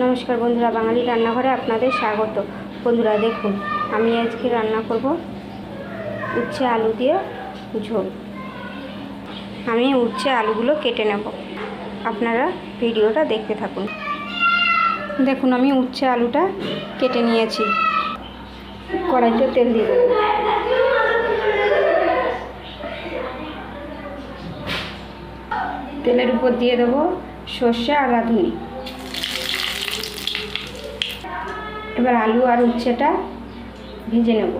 নমস্কার বন্ধুরা, বাঙালি রান্নাঘরে আপনাদের স্বাগত। বন্ধুরা, দেখুন, আমি আজকে রান্না করব উচ্ছে আলু দিয়ে ঝোল। আমি উচ্ছে আলুগুলো কেটে নেব। আপনারা ভিডিওটা দেখতে থাকুন। দেখুন, আমি উচ্ছে আলুটা কেটে নিয়েছি। কড়াইতে তেল দিয়ে দেবো। তেলের উপর দিয়ে দেবো সর্ষে আর রাঁধুনি। এবার আলু আর উচ্ছেটা ভেজে নেব।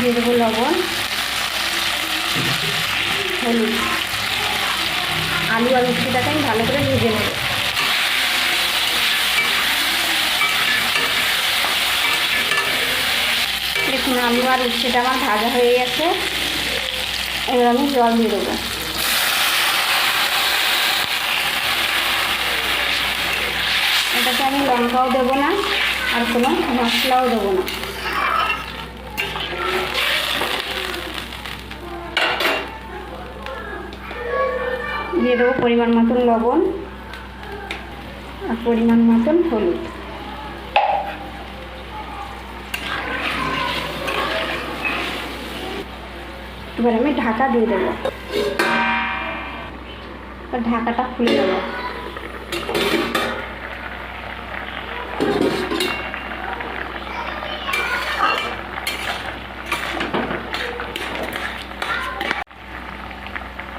দিয়ে দেবো লবণ, হলুদ। আলু আর উচ্ছেটাকে আমি ভালো করে ভেজে নেব। দেখুন, আলু আর উচ্ছেটা আমার ভাজা হয়ে গেছে। এবার আমি জল দিয়ে দেবো। এটাতে আমি লঙ্কাও দেবো না, আর কোনো মশলাও দেবো না। দিয়ে দেবো পরিমাণ মতন লবণ আর পরিমাণ মতন হলুদ। এবার আমি ঢাকা দিয়ে দেবো। ঢাকাটা খুলে দেবো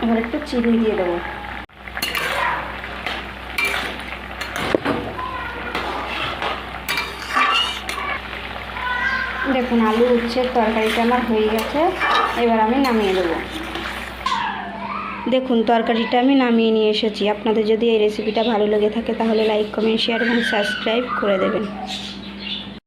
এবার একটু চিনি দিয়ে দেবো। দেখুন আলু উচ্ছে তরকারিটা আমার হয়ে গেছে। এবার আমি নামিয়ে দেবো। দেখুন, তরকারিটা আমি নামিয়ে নিয়ে এসেছি। আপনাদের যদি এই রেসিপিটা ভালো লেগে থাকে, তাহলে লাইক কমেন্ট শেয়ার এবং সাবস্ক্রাইব করে দেবেন।